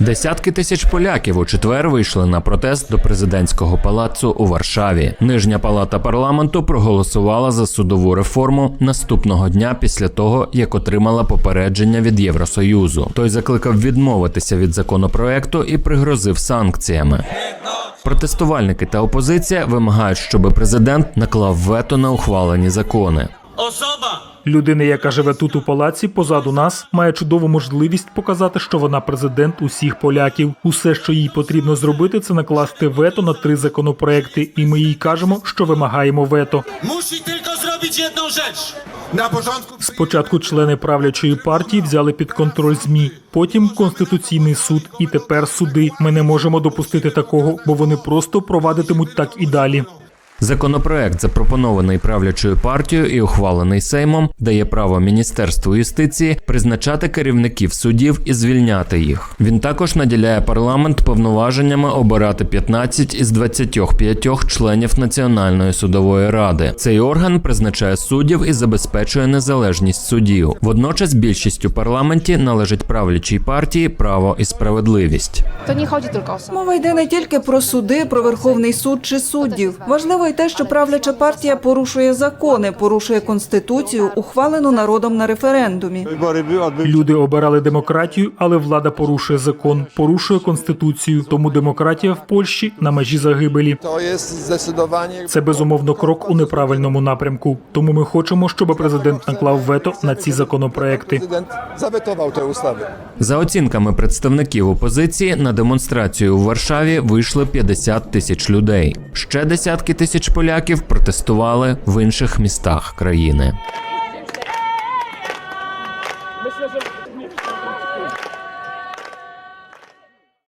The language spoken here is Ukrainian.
Десятки тисяч поляків у четвер вийшли на протест до президентського палацу у Варшаві. Нижня палата парламенту проголосувала за судову реформу наступного дня після того, як отримала попередження від Євросоюзу. Той закликав відмовитися від законопроекту і пригрозив санкціями. Протестувальники та опозиція вимагають, щоб президент наклав вето на ухвалені закони. Osoba, Людина, яка живе тут у палаці, позаду нас, має чудову можливість показати, що вона президент усіх поляків. Усе, що їй потрібно зробити, це накласти вето на три законопроекти, і ми їй кажемо, що вимагаємо вето. musi tylko zrobić jedną rzecz. Na porządku Спочатку члени правлячої партії взяли під контроль змі, потім конституційний суд, і тепер суди. Ми не можемо допустити такого, бо вони просто провадитимуть так і далі. Законопроект, запропонований правлячою партією і ухвалений Сеймом, дає право Міністерству юстиції призначати керівників судів і звільняти їх. Він також наділяє парламент повноваженнями обирати 15 із 25 членів Національної судової ради. Цей орган призначає суддів і забезпечує незалежність судів. Водночас більшість у парламенті належить правлячій партії право і справедливість. Мова йде не тільки про суди, про Верховний суд чи суддів. Важливо й те, що правляча партія порушує закони, порушує конституцію, ухвалену народом на референдумі. Люди обирали демократію, але влада порушує закон, порушує конституцію. Тому демократія в Польщі на межі загибелі. to jest Це безумовно крок у неправильному напрямку. Тому ми хочемо, щоб президент наклав вето на ці законопроекти. За оцінками представників опозиції, на демонстрацію у Варшаві вийшли 50 тисяч людей. Ще десятки тисяч поляків протестували в інших містах країни.